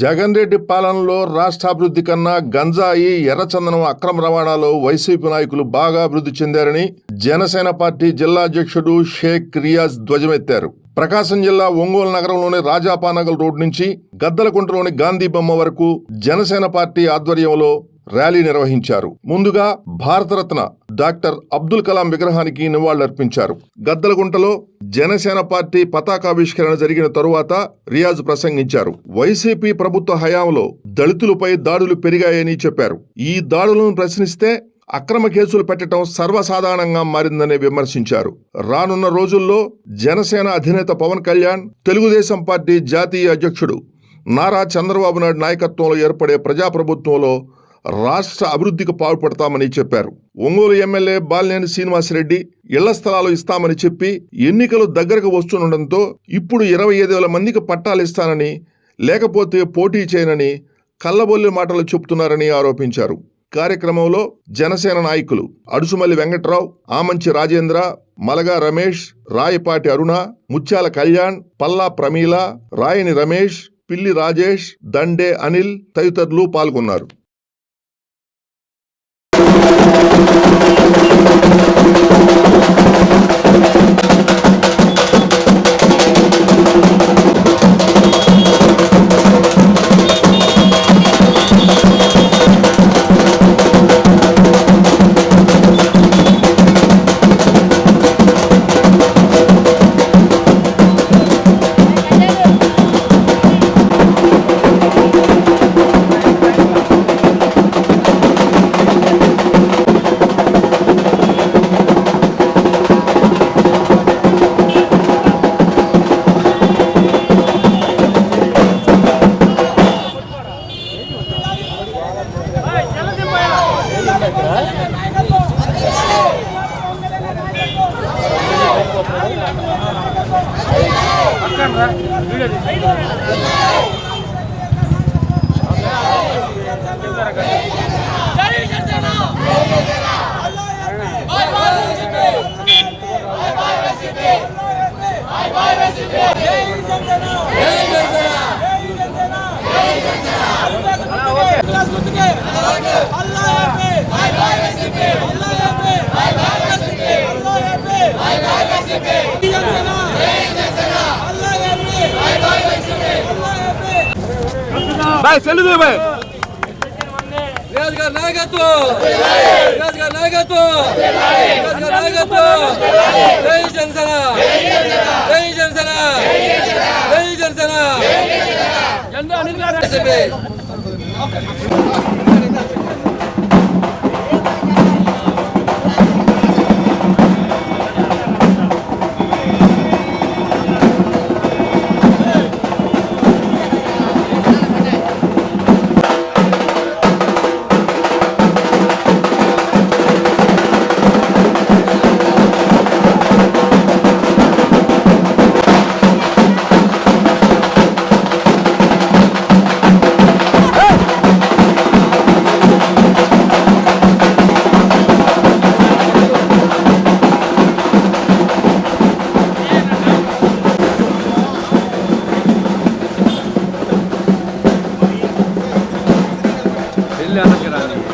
జగన్ రెడ్డి పాలనలో రాష్ట్రాభివృద్ధి కన్నా గంజాయి ఎర్రచందనం అక్రమ రవాణాలో వైసీపీ నాయకులు బాగా అభివృద్ధి చెందారని జనసేన పార్టీ జిల్లా అధ్యక్షుడు షేక్ రియాజ్ ధ్వజమెత్తారు. ప్రకాశం జిల్లా ఒంగోలు నగరంలోని రాజాపానగల్ రోడ్ నుంచి గద్దలకుంటలోని గాంధీ బొమ్మ వరకు జనసేన పార్టీ ఆధ్వర్యంలో ర్యాలీ నిర్వహించారు. ముందుగా భారతరత్న డాక్టర్ అబ్దుల్ కలాం విగ్రహానికి నివాళులర్పించారు. గద్దలగుంటలో జనసేన పార్టీ పతాకావిష్కరణ జరిగిన తరువాత రియాజ్ ప్రసంగించారు. వైసీపీ ప్రభుత్వ హయాంలో దళితులపై దాడులు పెరిగాయని చెప్పారు. ఈ దాడులను ప్రశ్నిస్తే అక్రమ కేసులు పెట్టడం సర్వసాధారణంగా మారిందని విమర్శించారు. రానున్న రోజుల్లో జనసేన అధినేత పవన్ కళ్యాణ్ తెలుగుదేశం పార్టీ జాతీయ అధ్యక్షుడు నారా చంద్రబాబు నాయుడు నాయకత్వంలో ఏర్పడే ప్రజాప్రభుత్వంలో రాష్ట్ర అభివృద్ధికి పాల్పడతామని చెప్పారు. ఒంగోలు ఎమ్మెల్యే బాలినేని శ్రీనివాసరెడ్డి ఇళ్ళ స్థలాలు ఇస్తామని చెప్పి ఎన్నికలు దగ్గరకు వస్తుండటంతో ఇప్పుడు ఇరవై ఐదు వేల మందికి పట్టాలు ఇస్తానని లేకపోతే పోటీ చేయనని కల్లబొల్లి మాటలు చెబుతున్నారని ఆరోపించారు. కార్యక్రమంలో జనసేన నాయకులు అడుసుమల్లి వెంకట్రావు ఆమంచి రాజేంద్ర మలగా రమేష్ రాయపాటి అరుణ ముత్యాల కళ్యాణ్ పల్లా ప్రమీల రాయని రమేష్ పిల్లి రాజేష్ దండే అనిల్ తదితరులు పాల్గొన్నారు. thank you. బాయ్ సెల్లు బాయ్ రాజుగారి నాయకత్వం రాజుగారి నాయకత్వం రాజుగారి నాయకత్వం జై జనసేన జై జనసేన జై జనసేన జెండా అనిల్ గారు Bismillahirrahmanirrahim.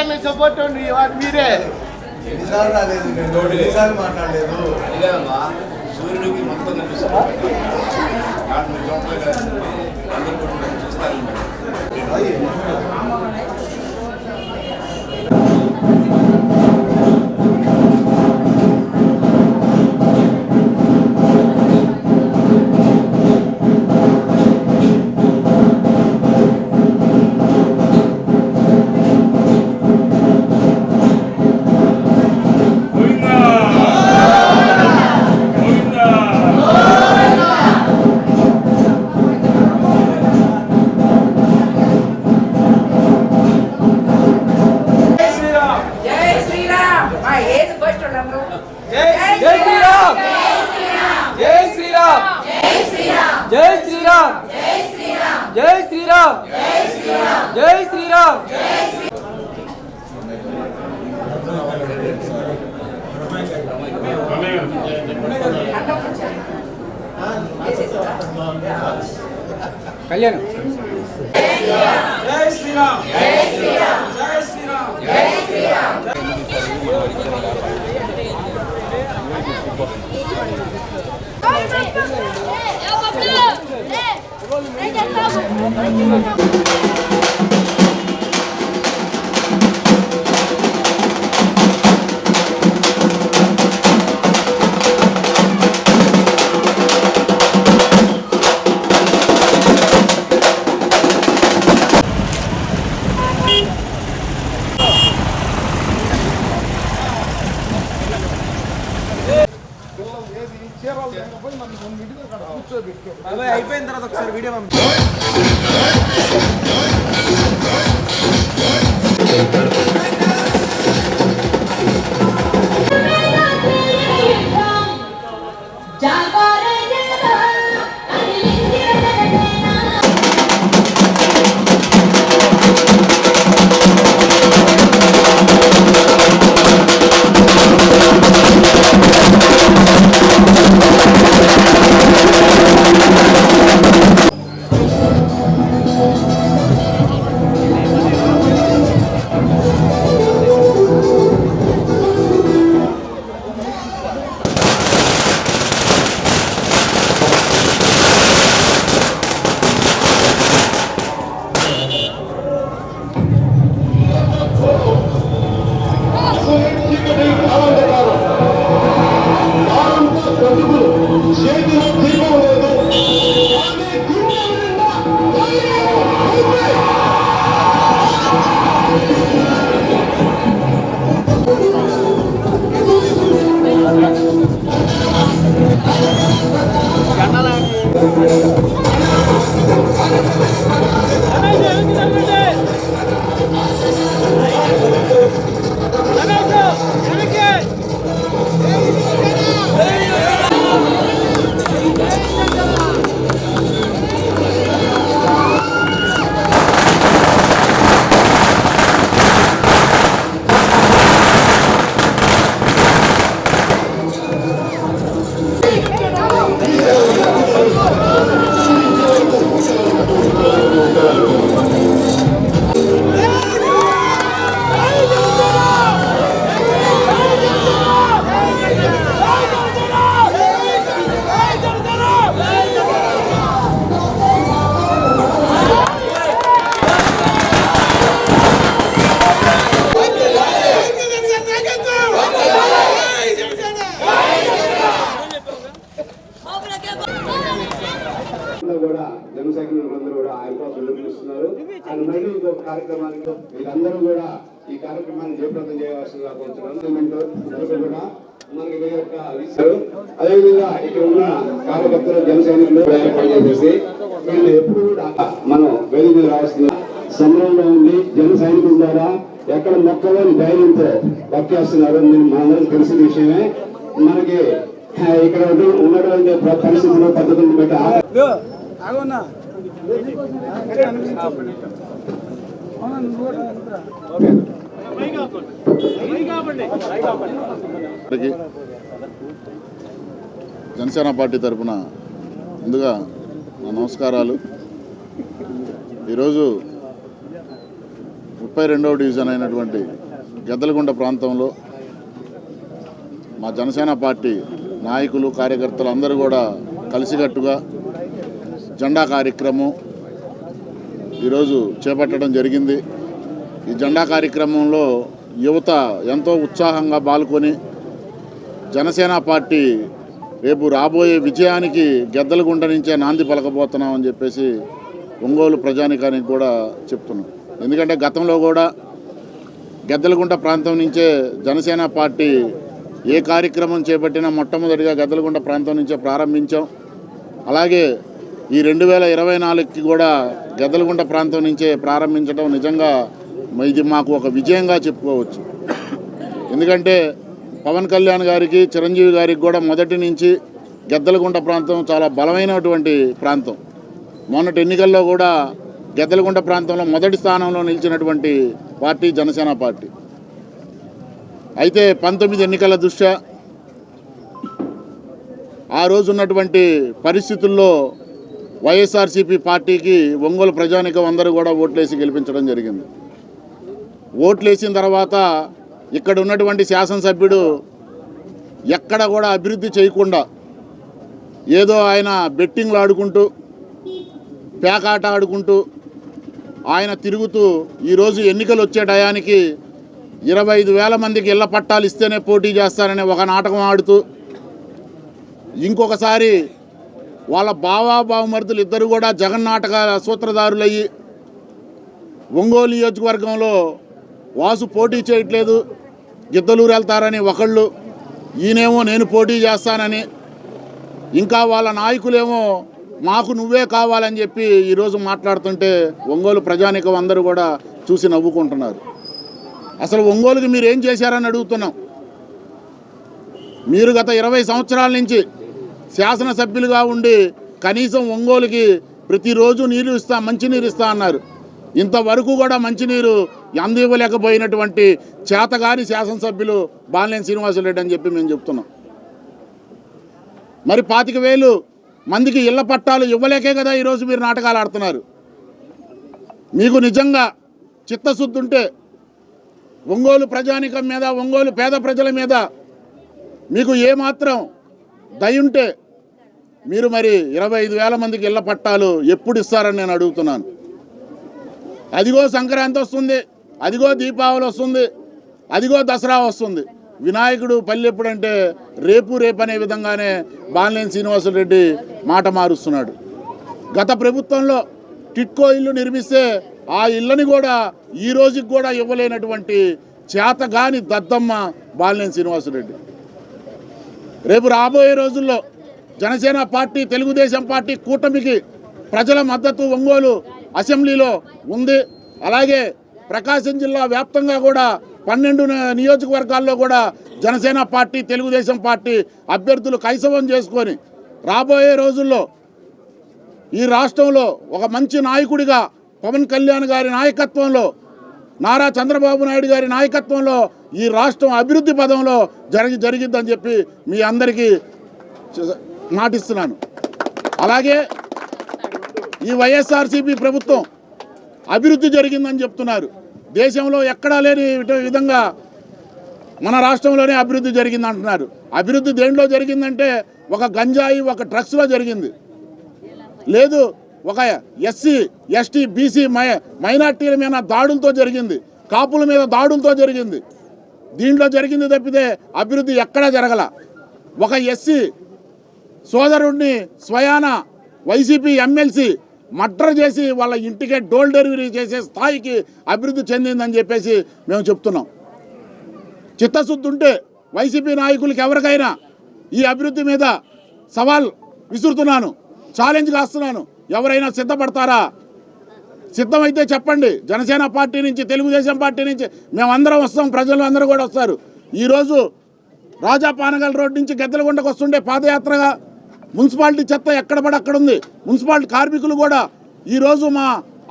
అన్న సపోర్ట్ ఉండి వాడు మీరే ఎన్నిసార్లు రాలేదు నేను ఎన్నిసార్లు మాట్లాడలేదు. సూర్యుడికి మొత్తం కనిపిస్తుంది. శ్రీరామ్. జై శ్రీరామ్. జై శ్రీరామ్. జై శ్రీరామ్. కళ్యాణం 네. 알겠다고. కార్యక్రమానికి వీళ్ళందరూ కూడా ఈ కార్యక్రమాన్ని జయప్రదం చేయవలసిందిగా కొంచెం కూడా మనకి యొక్క అదేవిధంగా ఇక్కడ ఉన్న కార్యకర్తలు జన సైనికులు ఏర్పాటు చేసేసి వీళ్ళు ఎప్పుడు కూడా మనం వేదిక మీద రావాల్సిన సమయంలో ఉండి జన సైనికుల ద్వారా ఎక్కడ మొక్కలని ధైర్యంతో వర్క్ చేస్తున్నారు నేను మనందరం తెలిసిన విషయమే. మనకి ఇక్కడ ఉన్నటువంటి ప్ర- పరిస్థితులు పద్ధతులను బట్టి జనసేన పార్టీ తరఫున ముందుగా నా నమస్కారాలు. ఈరోజు ముప్పై రెండవ డివిజన్ అయినటువంటి గద్దలగొండ ప్రాంతంలో మా జనసేన పార్టీ నాయకులు కార్యకర్తలు అందరూ కూడా కలిసికట్టుగా జెండా కార్యక్రమం ఈరోజు చేపట్టడం జరిగింది. ఈ జెండా కార్యక్రమంలో యువత ఎంతో ఉత్సాహంగా పాల్గొని జనసేన పార్టీ రేపు రాబోయే విజయానికి గెద్దలగుండ నుంచే నాంది పలకబోతున్నాం అని చెప్పేసి ఒంగోలు ప్రజానికానికి కూడా చెప్తున్నాం. ఎందుకంటే గతంలో కూడా గద్దలగుంట ప్రాంతం నుంచే జనసేన పార్టీ ఏ కార్యక్రమం చేపట్టినా మొట్టమొదటిగా గద్దలగుంట ప్రాంతం నుంచే ప్రారంభించాం. అలాగే ఈ రెండు వేల ఇరవై నాలుగుకి కూడా గెద్దలగుంట ప్రాంతం నుంచే ప్రారంభించడం నిజంగా ఇది మాకు ఒక విజయంగా చెప్పుకోవచ్చు. ఎందుకంటే పవన్ కళ్యాణ్ గారికి చిరంజీవి గారికి కూడా మొదటి నుంచి గద్దలగుంట ప్రాంతం చాలా బలమైనటువంటి ప్రాంతం. మొన్నటి ఎన్నికల్లో కూడా గద్దలగుంట ప్రాంతంలో మొదటి స్థానంలో నిలిచినటువంటి పార్టీ జనసేన పార్టీ. అయితే పంతొమ్మిది ఎన్నికల దృష్ట్యా ఆ రోజు ఉన్నటువంటి పరిస్థితుల్లో వైఎస్ఆర్సీపీ పార్టీకి ఒంగోలు ప్రజానికం అందరూ కూడా ఓట్లేసి గెలిపించడం జరిగింది. ఓట్లేసిన తర్వాత ఇక్కడ ఉన్నటువంటి శాసనసభ్యుడు ఎక్కడ కూడా అభివృద్ధి చేయకుండా ఏదో ఆయన బెట్టింగ్లు ఆడుకుంటూ పేకాట ఆడుకుంటూ ఆయన తిరుగుతూ ఈరోజు ఎన్నికలు వచ్చే టయానికి ఇరవై ఐదు వేల మందికి ఇళ్ళ పట్టాలు ఇస్తేనే పోటీ చేస్తారనే ఒక నాటకం ఆడుతూ ఇంకొకసారి వాళ్ళ బావా బావమరుదులు ఇద్దరు కూడా జగన్నాటక సూత్రధారులయ్యి ఒంగోలు నియోజకవర్గంలో వాసు పోటీ చేయట్లేదు గిద్దలూరు వెళ్తారని ఒకళ్ళు ఈయనేమో నేను పోటీ చేస్తానని ఇంకా వాళ్ళ నాయకులేమో మాకు నువ్వే కావాలని చెప్పి ఈరోజు మాట్లాడుతుంటే ఒంగోలు ప్రజానికం అందరూ కూడా చూసి నవ్వుకుంటున్నారు. అసలు ఒంగోలుకి మీరు ఏం చేశారని అడుగుతున్నాం. మీరు గత ఇరవై సంవత్సరాల నుంచి శాసనసభ్యులుగా ఉండి కనీసం ఒంగోలుకి ప్రతిరోజు నీరు ఇస్తా మంచినీరు ఇస్తా అన్నారు. ఇంతవరకు కూడా మంచినీరు అందివ్వలేకపోయినటువంటి చేతగాని శాసనసభ్యులు బాలినేని శ్రీనివాసరెడ్డి అని చెప్పి మేము చెప్తున్నాం. మరి పాతిక వేలు మందికి ఇళ్ళ పట్టాలు ఇవ్వలేకే కదా ఈరోజు మీరు నాటకాలు ఆడుతున్నారు. మీకు నిజంగా చిత్తశుద్ధి ఉంటే ఒంగోలు ప్రజానికం మీద ఒంగోలు పేద ప్రజల మీద మీకు ఏమాత్రం దయ ఉంటే మీరు మరి ఇరవై ఐదు వేల మందికి ఇళ్ళ పట్టాలు ఎప్పుడు ఇస్తారని నేను అడుగుతున్నాను. అదిగో సంక్రాంతి వస్తుంది అదిగో దీపావళి వస్తుంది అదిగో దసరా వస్తుంది. వినాయకుడు పల్లె ఎప్పుడంటే రేపు రేపు అనే విధంగానే బాలినేని శ్రీనివాసరెడ్డి మాట మారుస్తున్నాడు. గత ప్రభుత్వంలో టిట్కో ఇల్లు నిర్మిస్తే ఆ ఇళ్ళని కూడా ఈ రోజుకి కూడా ఇవ్వలేనటువంటి చేతగాని దద్దమ్మ బాలినేని శ్రీనివాసరెడ్డి. రేపు రాబోయే రోజుల్లో జనసేన పార్టీ తెలుగుదేశం పార్టీ కూటమికి ప్రజల మద్దతు ఒంగోలు అసెంబ్లీలో ఉంది. అలాగే ప్రకాశం జిల్లా వ్యాప్తంగా కూడా పన్నెండు నియోజకవర్గాల్లో కూడా జనసేన పార్టీ తెలుగుదేశం పార్టీ అభ్యర్థులు కైసవం చేసుకొని రాబోయే రోజుల్లో ఈ రాష్ట్రంలో ఒక మంచి నాయకుడిగా పవన్ కళ్యాణ్ గారి నాయకత్వంలో నారా చంద్రబాబు నాయుడు గారి నాయకత్వంలో ఈ రాష్ట్రం అభివృద్ధి పదంలో జరిగి జరిగిద్దని చెప్పి మీ అందరికీ నాటిస్తున్నాను. మాటిస్తున్నాను అలాగే ఈ వైఎస్ఆర్సీపీ ప్రభుత్వం అభివృద్ధి జరిగిందని చెప్తున్నారు. దేశంలో ఎక్కడా లేని విధంగా మన రాష్ట్రంలోనే అభివృద్ధి జరిగింది అంటున్నారు అభివృద్ధి దేంట్లో జరిగిందంటే ఒక గంజాయి ఒక డ్రగ్స్లో జరిగింది. లేదు ఒక ఎస్సీ ఎస్టీ బీసీ మై మైనార్టీల మీద దాడులతో జరిగింది. కాపుల మీద దాడులతో జరిగింది. దీంట్లో జరిగింది తప్పితే అభివృద్ధి ఎక్కడా జరగల. ఒక ఎస్సీ సోదరుడిని స్వయాన వైసీపీ ఎమ్మెల్సీ మర్డర్ చేసి వాళ్ళ ఇంటికే డోల్ డెలివరీ చేసే స్థాయికి అభివృద్ధి చెందిందని చెప్పేసి మేము చెప్తున్నాం. చిత్తశుద్ధి ఉంటే వైసీపీ నాయకులకి ఎవరికైనా ఈ అభివృద్ధి మీద సవాల్ విసురుతున్నాను ఛాలెంజ్ కాస్తున్నాను ఎవరైనా సిద్ధపడతారా? సిద్ధమైతే చెప్పండి. జనసేన పార్టీ నుంచి తెలుగుదేశం పార్టీ నుంచి మేమందరం వస్తాం ప్రజలు అందరూ కూడా వస్తారు. ఈరోజు రాజా పానగల్ రోడ్ నుంచి గద్దెలగుంటకు వస్తుండే పాదయాత్రగా మున్సిపాలిటీ చెత్త ఎక్కడ పడక్కడ అక్కడ ఉంది. మున్సిపాలిటీ కార్మికులు కూడా ఈరోజు మా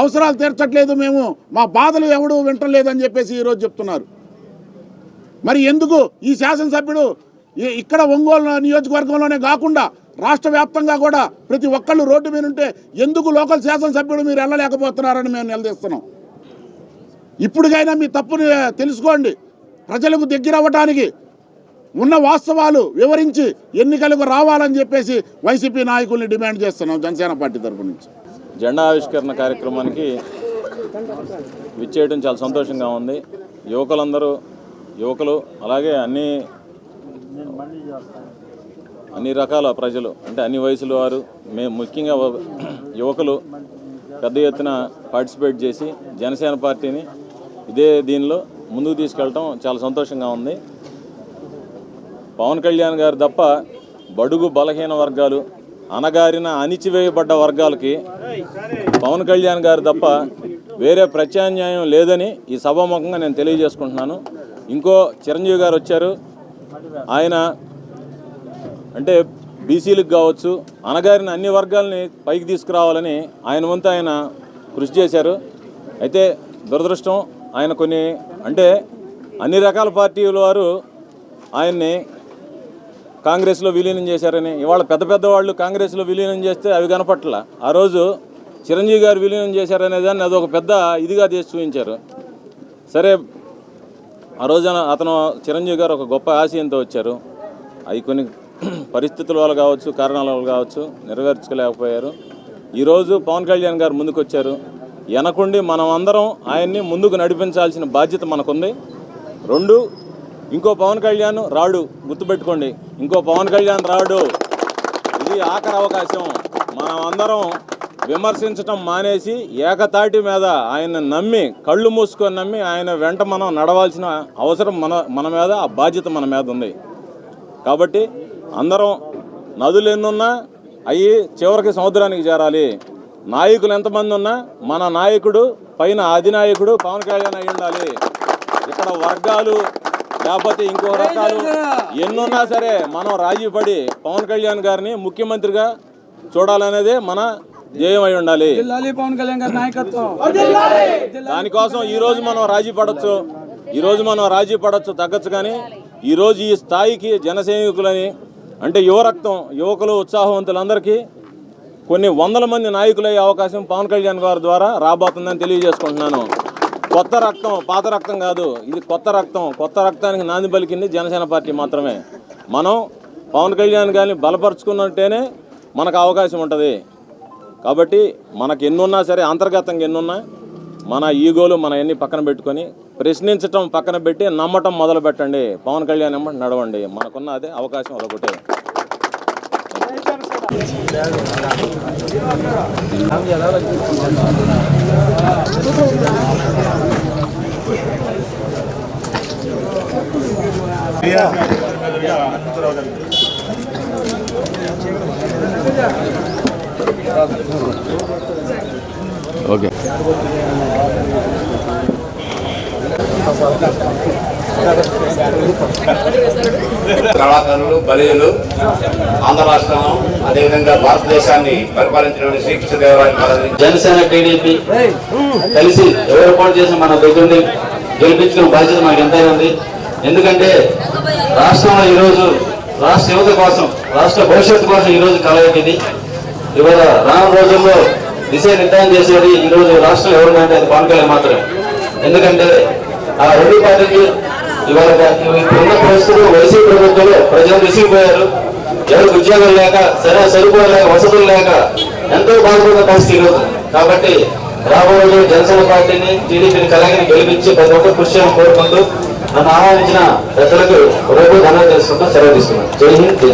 అవసరాలు తీర్చట్లేదు మేము మా బాధలు ఎవడు వింటలేదని చెప్పేసి ఈరోజు చెప్తున్నారు. మరి ఎందుకు ఈ శాసనసభ్యుడు ఇక్కడ ఒంగోలు నియోజకవర్గంలోనే కాకుండా రాష్ట్ర వ్యాప్తంగా కూడా ప్రతి ఒక్కళ్ళు రోడ్డు మీద ఉంటే ఎందుకు లోకల్ శాసనసభ్యుడు మీరు వెళ్ళలేకపోతున్నారని మేము నిలదీస్తున్నాం. ఇప్పటికైనా మీ తప్పుని తెలుసుకోండి. ప్రజలకు దగ్గర అవ్వటానికి ఉన్న వాస్తవాలు వివరించి ఎన్నికలకు రావాలని చెప్పేసి వైసీపీ నాయకుల్ని డిమాండ్ చేస్తున్నాం జనసేన పార్టీ తరపు నుంచి. జెండా ఆవిష్కరణ కార్యక్రమానికి విచ్చేయడం చాలా సంతోషంగా ఉంది. యువకులందరూ యువకులు అలాగే అన్ని అన్ని రకాల ప్రజలు అంటే అన్ని వయసుల వారు మేము ముఖ్యంగా యువకులు పెద్ద ఎత్తున పార్టిసిపేట్ చేసి జనసేన పార్టీని ఇదే దీనిలో ముందుకు తీసుకెళ్ళటం చాలా సంతోషంగా ఉంది. పవన్ కళ్యాణ్ గారు తప్ప బడుగు బలహీన వర్గాలు అనగారిన అణిచివేయబడ్డ వర్గాలకి పవన్ కళ్యాణ్ గారు తప్ప వేరే ప్రత్యామ్నాయం లేదని ఈ సభాముఖంగా నేను తెలియజేసుకుంటున్నాను. ఇంకో చిరంజీవి గారు వచ్చారు. ఆయన అంటే బీసీలకు కావచ్చు అనగారిన అన్ని వర్గాలని పైకి తీసుకురావాలని ఆయన వంతు ఆయన కృషి చేశారు. అయితే దురదృష్టం ఆయన కొన్ని అంటే అన్ని రకాల పార్టీల వారు ఆయన్ని కాంగ్రెస్లో విలీనం చేశారని ఇవాళ పెద్ద పెద్ద వాళ్ళు కాంగ్రెస్లో విలీనం చేస్తే అవి కనపట్ల. ఆ రోజు చిరంజీవి గారు విలీనం చేశారనే దాన్ని అదొక పెద్ద ఇదిగా చేసి చూపించారు. సరే ఆ రోజున అతను చిరంజీవి గారు ఒక గొప్ప ఆశయంతో వచ్చారు. అవి కొన్ని పరిస్థితుల వల్ల కావచ్చు కారణాల వల్ల కావచ్చు నెరవేర్చుకోలేకపోయారు. ఈరోజు పవన్ కళ్యాణ్ గారు ముందుకు వచ్చారు వెనకుండి మనం అందరం ఆయన్ని ముందుకు నడిపించాల్సిన బాధ్యత మనకుంది. రెండు ఇంకో పవన్ కళ్యాణ్ రాడు గుర్తుపెట్టుకోండి. ఇంకో పవన్ కళ్యాణ్ రాడు. ఇది ఆఖరి అవకాశం. మనం అందరం విమర్శించటం మానేసి ఏకతాటి మీద ఆయన నమ్మి కళ్ళు మూసుకొని నమ్మి ఆయన వెంట మనం నడవాల్సిన అవసరం మన మన మీద ఆ బాధ్యత మన మీద ఉంది. కాబట్టి అందరం నదులు ఎన్నున్నా అవి చివరికి సముద్రానికి చేరాలి. నాయకులు ఎంతమంది ఉన్నా మన నాయకుడు పైన అధినాయకుడు పవన్ కళ్యాణ్ అయి ఉండాలి. ఇక్కడ వర్గాలు లేకపోతే ఇంకో రకాలు ఎన్నున్నా సరే మనం రాజీ పడి పవన్ కళ్యాణ్ గారిని ముఖ్యమంత్రిగా చూడాలనేదే మన ధ్యేయం అయి ఉండాలి దానికోసం ఈ రోజు మనం రాజీ పడవచ్చు ఈ రోజు మనం రాజీ పడవచ్చు తగ్గచ్చు కానీ ఈ రోజు ఈ స్థాయికి జనసైనికులని అంటే యువ రక్తం యువకులు ఉత్సాహవంతులందరికీ కొన్ని వందల మంది నాయకులయ్యే అవకాశం పవన్ కళ్యాణ్ గారి ద్వారా రాబోతుందని తెలియజేసుకుంటున్నాను. కొత్త రక్తం పాత రక్తం కాదు ఇది కొత్త రక్తం. కొత్త రక్తానికి నాంది పలికింది జనసేన పార్టీ మాత్రమే. మనం పవన్ కళ్యాణ్ గారిని బలపరుచుకున్నట్టేనే మనకు అవకాశం ఉంటుంది. కాబట్టి మనకు ఎన్నున్నా సరే అంతర్గతంగా ఎన్నున్నా మన ఈగోలు మన ఎన్ని పక్కన పెట్టుకొని ప్రశ్నించటం పక్కన పెట్టి నమ్మటం మొదలు పెట్టండి పవన్ కళ్యాణ్ నడవండి. మనకున్న అదే అవకాశం అదొకటే ఓకే కళాకారులు బలీయులు ఆంధ్ర రాష్ట్రం అదేవిధంగా భారతదేశాన్ని పరిపాలించిన శ్రీకృష్ణదేవరాయల జనసేన టీడీపీ కలిసి ఎవరు పోటీ చేసి మన దగ్గరుండి గెలిపించుకున్న బాధ్యత మనకు ఎంతైనా ఉంది. ఎందుకంటే రాష్ట్రంలో ఈరోజు రాష్ట్ర యువత కోసం రాష్ట్ర భవిష్యత్తు కోసం ఈరోజు కలగట్టింది ఇవాళ రాను రోజుల్లో దిశ నిర్ణయం చేసేది ఈరోజు రాష్ట్రం ఎవరు అంటే అది పవన్ కళ్యాణ్ మాత్రమే. ఎందుకంటే ఆ రెండు పార్టీకి ఇవాళ ఇప్పుడున్న పరిస్థితులు వైసీపీ ప్రభుత్వంలో ప్రజలు విసిగిపోయారు. ఎవరికి ఉద్యోగం లేక సరే సరిపోయే లేక వసతులు లేక ఎంతో బాధపడిన పరిస్థితి ఈరోజు. కాబట్టి రాబోయే జనసేన పార్టీని టీడీపీని కలగని గెలిపించి ప్రతి ఒక్కరు కృషి కోరుకుంటూ నన్ను ఆహ్వానించిన పెద్దలకు రేపు ధన్యవాదాలు తెలుసుకుంటూ సెలవు తీసుకున్నాను జై హింద్ జై